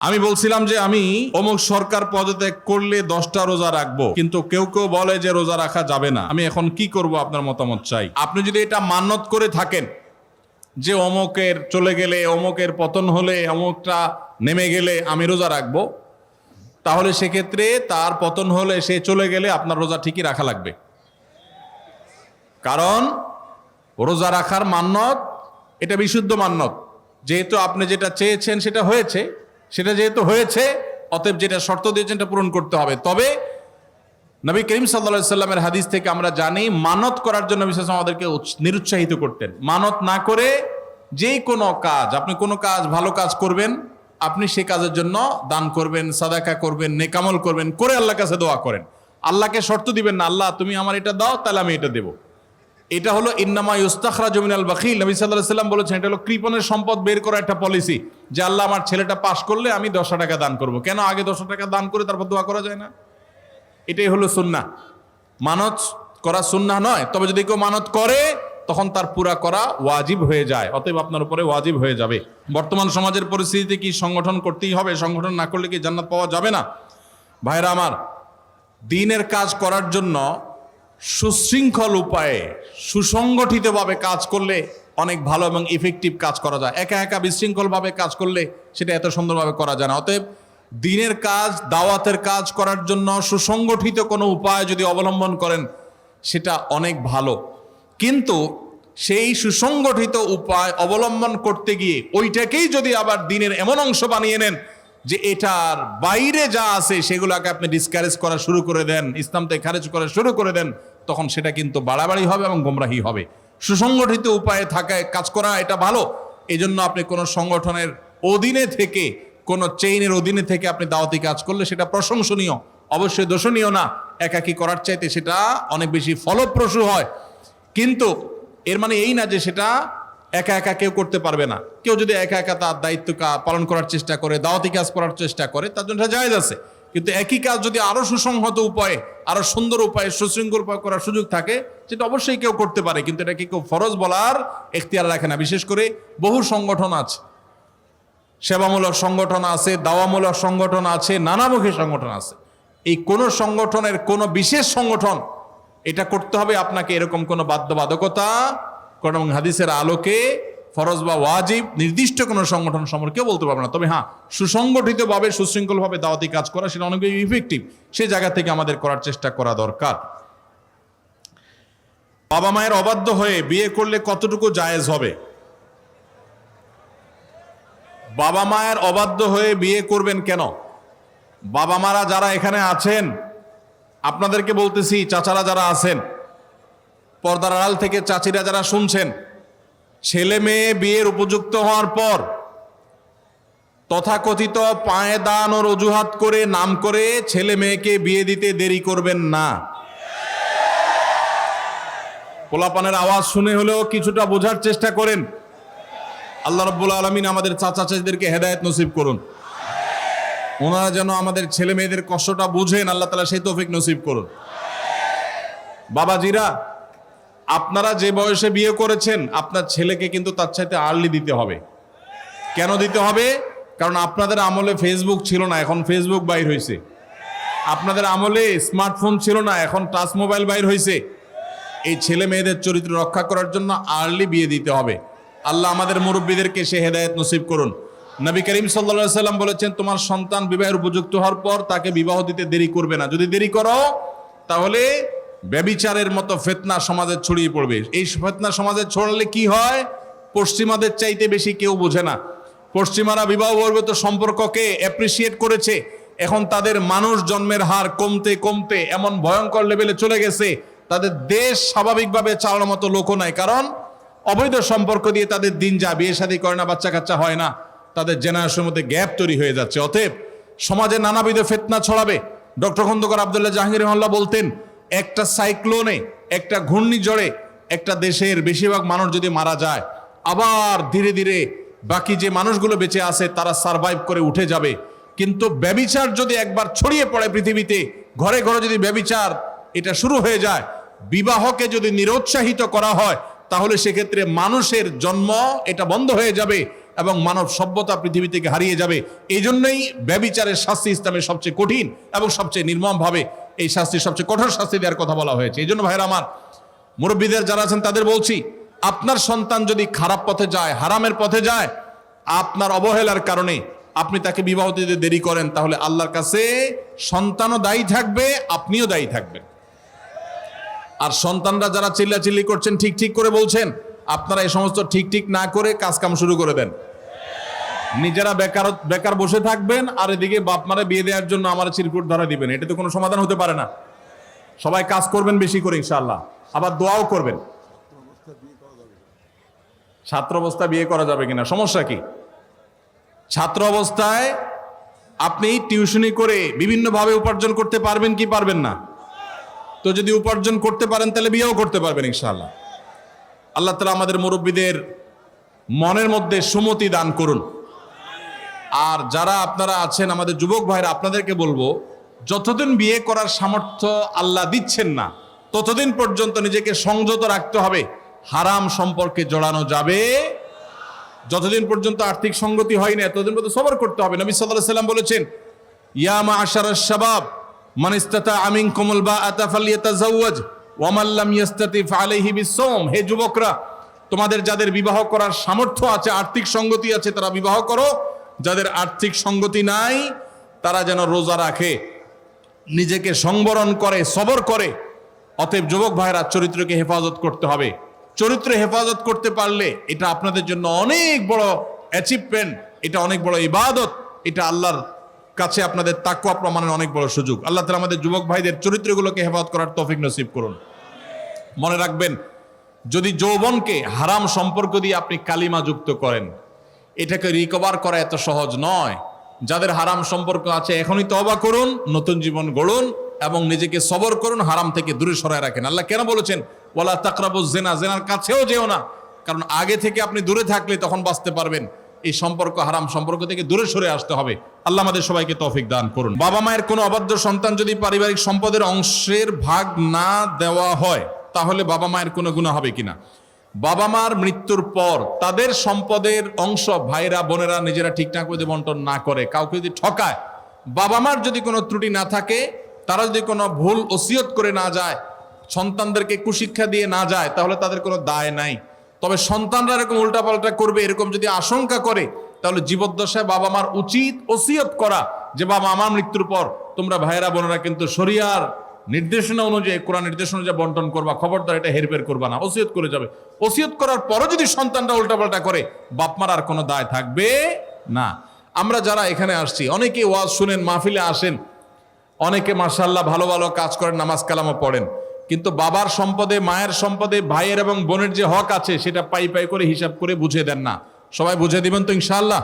আমি বলছিলাম যে আমি অমুক সরকার পদত্যাগ করলে দশটা রোজা রাখব। কিন্তু কেউ কেউ বলে যে রোজা রাখা যাবে না। আমি এখন কি করব আপনার মতামত চাই? আপনি যদি এটা মান্যত করে থাকেন যে অমুকের চলে গেলে, অমুকের পতন হলে, অমুকটা নেমে গেলে আমি রোজা রাখব, তাহলে সেক্ষেত্রে তার পতন হলে সে চলে গেলে আপনার রোজা ঠিকই রাখা লাগবে। কারণ রোজা রাখার মান্যত, এটা বিশুদ্ধ মান্যত। যেহেতু আপনি যেটা চেয়েছেন সেটা হয়েছে সেটা যেহেতু হয়েছে, অতএব যেটা শর্ত দিয়েছেন এটা পূরণ করতে হবে। তবে নবী করিম সাল্লা সাল্লামের হাদিস থেকে আমরা জানি, মানত করার জন্য বিশেষ আমাদেরকে নিরুৎসাহিত করতেন। মানত না করে যে কোনো কাজ, আপনি কোনো কাজ, ভালো কাজ করবেন, আপনি সে কাজের জন্য দান করবেন, সাদাকা করবেন, নেকামল করবেন, করে আল্লাহ কাছে দোয়া করেন। আল্লাহকে শর্ত দিবেন না, আল্লাহ, তুমি আমার এটা দাও, তাহলে আমি এটা দেবো। এটা হলো ইন্নামা ইস্তাখরা জমিনাল বাকিল। নবী সাল্লাহ সাল্লাম বলেছেন, এটা হলো কৃপণের সম্পদ বের করা একটা পলিসি যে আল্লাহ আমার ছেলেটা পাশ করলে আমি দশটা টাকা দান করব। কেন আগে দশটা টাকা দান করে তারপর দোয়া করা যায় না? এটাই হলো সুন্না মানত করা সুন্না নয়, তবে যদি কেউ মানত করে, তখন তার পুরা করা ওয়াজিব হয়ে যায়, অতএব আপনার উপরে ওয়াজিব হয়ে যাবে। বর্তমান সমাজের পরিস্থিতিতে কি সংগঠন করতেই হবে, সংগঠন না করলে কি জান্নাত পাওয়া যাবে না? ভাইরা আমার, দিনের কাজ করার জন্য সুশৃঙ্খল উপায়ে সুসংগঠিতভাবে কাজ করলে অনেক ভালো এবং ইফেক্টিভ কাজ করা যায়। একা একা বিশৃঙ্খলভাবে কাজ করলে সেটা এত সুন্দরভাবে করা যায় না। অতএব দিনের কাজ, দাওয়াতের কাজ করার জন্য সুসংগঠিত কোনো উপায় যদি অবলম্বন করেন, সেটা অনেক ভালো। কিন্তু সেই সুসংগঠিত উপায় অবলম্বন করতে গিয়ে ওইটাকেই যদি আবার দিনের এমন অংশ বানিয়ে নেন যে এটার বাইরে যা আছে সেগুলোকে আপনি ডিসকারেজ করা শুরু করে দেন ইসলাম থেকে খারেজ করা শুরু করে দেন তখন সেটা কিন্তু বাড়াবাড়ি হবে এবং গোমরাহি হবে। সুসংগঠিত উপায়ে থাকায় কাজ করা এটা ভালো। এই জন্য আপনি কোনো সংগঠনের অধীনে থেকে, কোনো চেইনের অধীনে থেকে আপনি দাওয়াতি কাজ করলে সেটা প্রশংসনীয়। অবশ্যই দোষণীয় না। একাকি করার চাইতে সেটা অনেক বেশি ফলপ্রসূ হয়। কিন্তু এর মানে এই না যে সেটা একা একা কেউ করতে পারবে না। কেউ যদি একা একা তার দায়িত্ব পালন করার চেষ্টা করে, দাওয়াতি কাজ করার চেষ্টা করে, তার জন্য সেটা জায়েজ আছে। কিন্তু একই কাজ যদি আরও সুসংহত উপায়ে, আরও সুন্দর উপায়ে, সুশৃঙ্খল উপায় করার সুযোগ থাকে, সেটা অবশ্যই কেউ করতে পারে, কিন্তু এটাকে কেউ ফরজ বলার এখতিয়ার রাখে না। বিশেষ করে বহু সংগঠন আছে, সেবামূলক সংগঠন আছে, দাওয়ামূলক সংগঠন আছে, নানামুখী সংগঠন আছে। এই কোন সংগঠনের কোন বিশেষ সংগঠন এটা করতে হবে আপনাকে এরকম কোনো বাধ্যবাধকতা, কোন হাদিসের আলোকে ফরজ বা ওয়াজিব, নির্দিষ্ট কোনো সংগঠন সম্পর্কে কেউ বলতে পারবে না। তবে হ্যাঁ সুসংগঠিতভাবে, সুশৃঙ্খলভাবে দাওয়াতি কাজ করা সেটা অনেক ইফেক্টিভ সেই জায়গা থেকে আমাদের করার চেষ্টা করা দরকার। বাবা মায়ের অবাধ্য হয়ে বিয়ে করলে কতটুকু জায়েজ হবে? বাবা মায়ের অবাধ্য হয়ে বিয়ে করবেন কেন? বাবা মারা যারা এখানে আছেন, আপনাদেরকে বলতেছি, চাচারা যারা আছেন, পর্দার আড়াল থেকে চাচিরা যারা শুনছেন ছেলে মেয়ে বিয়ের উপযুক্ত হওয়ার পর তথাকথিত পায়ে দান ও অজুহাত করে নাম করে ছেলে মেয়েকে বিয়ে দিতে দেরি করবেন না। পোলাপানের আওয়াজ শুনে হলেও কিছুটা বোঝার চেষ্টা করেন। আল্লাহ রব্বুল আলমিন আমাদের চাচা চাচিদেরকে হেদায়ত নসিব করুন। ওনারা যেন আমাদের ছেলে মেয়েদের কষ্টটা বুঝেন, আল্লাহ তালা সেই তৌফিক নসিব করুন। বাবাজিরা আপনারা যে বয়সে বিয়ে করেছেন, আপনার ছেলেকে কিন্তু তার চাইতে আর্লি দিতে হবে। কেন দিতে হবে? কারণ আপনাদের আমলে ফেসবুক ছিল না, এখন ফেসবুক বাইর হয়েছে আপনাদের আমলে স্মার্টফোন ছিল না, এখন টাচ মোবাইল বাইর হয়েছে এই ছেলে মেয়েদের চরিত্র রক্ষা করার জন্য আর্লি বিয়ে দিতে হবে। আল্লাহ আমাদের মুরব্বীদেরকে সে হেদায়েত নসিব করুন। নবী করিম সাল্লা সাল্লাম বলেছেন, তোমার সন্তান বিবাহের উপযুক্ত হওয়ার পর তাকে বিবাহ দিতে দেরি করবে না। যদি দেরি করো, তাহলে ব্যবিচারের মতো ফেতনা সমাজে ছড়িয়ে পড়বে। এই ফেতনা সমাজে ছড়ালে কি হয়? পশ্চিমাদের চাইতে বেশি কেউ বোঝে না। পশ্চিমারা বিবাহ বর্গত সম্পর্ককে অ্যাপ্রিসিয়েট করেছে। এখন তাদের মানুষ জন্মের হার কমতে কমতে এমন ভয়ঙ্কর লেভেলে চলে গেছে। তাদের দেশ স্বাভাবিকভাবে চালানোর মতো লোকও নাই। কারণ অবৈধ সম্পর্ক দিয়ে তাদের দিন যা বিয়ে শাদী করে না, বাচ্চা কাচ্চা হয় না। তাদের জেনারেশনের মধ্যে গ্যাপ তৈরি হয়ে যাচ্ছে। অতএব সমাজে নানাবিধ ফেতনা ছড়াবে। ডক্টর খন্দকার আবদুল্লাহ জাহাঙ্গীর রহল্লা বলতেন একটা সাইক্লোনে, একটা ঘূর্ণিঝড়ে একটা দেশের বেশিরভাগ মানুষ যদি মারা যায়, আবার ধীরে ধীরে বাকি যে মানুষগুলো বেঁচে আছে তারা সারভাইভ করে উঠে যাবে। কিন্তু ব্যবিচার যদি একবার ছড়িয়ে পড়ে পৃথিবীতে, ঘরে ঘরে যদি ব্যবিচার এটা শুরু হয়ে যায়, বিবাহকে যদি নিরুৎসাহিত করা হয়, তাহলে সেক্ষেত্রে মানুষের জন্ম এটা বন্ধ হয়ে যাবে এবং মানব সভ্যতা পৃথিবী থেকে হারিয়ে যাবে। এই জন্যই ব্যবিচারের শাস্তি ইসলামের সবচেয়ে কঠিন এবং সবচেয়ে নির্মমভাবে এই শাস্তি সবচেয়ে কঠোর শাস্তি দেওয়ার কথা বলা হয়েছে। এই জন্য ভাইয়ের আমার, মুরব্বীদের যারা আছেন তাদের বলছি, আপনার সন্তান যদি খারাপ পথে যায়, হারামের পথে যায়, আপনার অবহেলার কারণে আপনি তাকে বিবাহ দিতে দেরি করেন, তাহলে আল্লাহর কাছে সন্তানও দায়ী থাকবে, আপনিও দায়ী থাকবেন। আর সন্তানরা যারা চিল্লাচিল্লি করছেন, ঠিক ঠিক করে বলছেন, আপনারা এই সমস্ত ঠিক ঠিক না করে কাজ কাম শুরু করে দেন। নিজেরা বেকার বেকার বসে থাকবেন আর এদিকে বাপ মারা বিয়ে দেওয়ার জন্য আমার চিরকুট ধরা দিবেন। এটা তো কোনো সমাধান হতে পারে না। সবাই কাজ করবেন বেশি করে ইনশাল্লাহ আবার দোয়াও করবেন। ছাত্র অবস্থা বিয়ে করা যাবে কিনা? সমস্যা কি? ছাত্র অবস্থায় আপনি টিউশনি করে বিভিন্নভাবে উপার্জন করতে পারবেন কি পারবেন না? তো যদি উপার্জন করতে পারেন, তাহলে বিয়েও করতে পারবেন ইনশাআল্লাহ। আল্লাহ তালা আমাদের মুরব্বীদের মনের মধ্যে সুমতি দান করুন। আর যারা আপনারা আছেন, আমাদের যুবক ভাইরা, আপনাদেরকে বলব, যতদিন বিয়ে করার সামর্থ্য আল্লাহ দিচ্ছেন না, ততদিন পর্যন্ত নিজেকে সংযত রাখতে হবে। হারাম সম্পর্কে জড়ানো যাবে যতদিন পর্যন্ত আর্থিক সঙ্গতি হয় না ততদিন পর্যন্ত সবর করতে হবে। নবী সাল্লাহ সাল্লাম বলেছেন ইয়ামা আশার শাবাব মানিস্তাতা আমিন কমল বা বিসওম হে যুবকরা, তোমাদের যাদের বিবাহ করার সামর্থ্য আছে, আর্থিক সঙ্গতি আছে, তারা বিবাহ করো। যাদের আর্থিক সঙ্গতি নাই, তারা যেন রোজা রাখে, নিজেকে সংবরণ করে, সবর করে, অতএব যুবক ভাইরা চরিত্রকে হেফাজত করতে হবে। চরিত্র হেফাজত করতে পারলে এটা আপনাদের জন্য অনেক বড় অ্যাচিভমেন্ট এটা অনেক বড় ইবাদত, এটা আল্লাহর কাছে আপনাদের তাকুয়া প্রমাণের অনেক বড় সুযোগ। আল্লাহ তালা আমাদের যুবক ভাইদের চরিত্রগুলোকে হেফাজত করার তৌফিক নসিব করুন। মনে রাখবেন, যদি যৌবনকে হারাম সম্পর্ক দিয়ে আপনি কালিমা যুক্ত করেন এটাকে রিকভার করা এত সহজ নয়। যাদের হারাম সম্পর্ক আছে, এখনই তবা করুন, নতুন জীবন গড়ুন এবং নিজেকে সবর করুন, হারাম থেকে দূরে সরায় রাখেন। আল্লাহ কেন বলেছেন ওলা তাকরাবু জেনা জেনার কাছেও যেও না। কারণ আগে থেকে আপনি দূরে থাকলে তখন বাঁচতে পারবেন। এই সম্পর্ক, হারাম সম্পর্ক থেকে দূরে সরে আসতে হবে। আল্লাহ আমাদের সবাইকে তৌফিক দান করুন। বাবা মায়ের কোনো অবাধ্য সন্তান যদি পারিবারিক সম্পদের অংশের ভাগ না দেওয়া হয়, তাহলে বাবা মায়ের কোনো গুণা হবে কিনা? বাবা মার মৃত্যুর পর তাদের সম্পদের অংশ ভাইরা, বোনেরা নিজেরা ঠিকঠাক যদি বন্টন না করে, কাউকে যদি ঠকায়, বাবা মার যদি কোনো ত্রুটি না থাকে, তারা যদি কোনো ভুল ওসিয়ত করে না যায়, সন্তানদেরকে কুশিক্ষা দিয়ে না যায়, তাহলে তাদের কোনো দায় নাই। তবে সন্তানরা এরকম উল্টাপাল্টা করবে, এরকম যদি আশঙ্কা করে, তাহলে জীবদ্দশায় বাবা মার উচিত ওসিয়ত করা যে, বাবা, আমার মৃত্যুর পর তোমরা ভাইয়েরা, বোনেরা কিন্তু শরিয়ার নির্দেশনা অনুযায়ী, কোরআন নির্দেশনা অনুযায়ী বন্টন করবা, খবরদার এটা হেরফের করবা না, ওসিয়ত করে যাবে। ওসিয়ত করার পরও যদি সন্তানরা উল্টাপাল্টা করে, বাপমার আর কোনো দায় থাকবে না। আমরা যারা এখানে আসছি অনেকে ওয়াজ শুনেন, মাহফিলে আসেন, অনেকে মার্শাল্লাহ ভালো ভালো কাজ করেন, নামাজ কালামও পড়েন। কিন্তু বাবার সম্পদে, মায়ের সম্পদে, ভাইয়ের এবং বোনের যে হক আছে, সেটা পাই পাই করে হিসাব করে বুঝে দেন না। সবাই বুঝে দিবেন তো ইনশাল্লাহ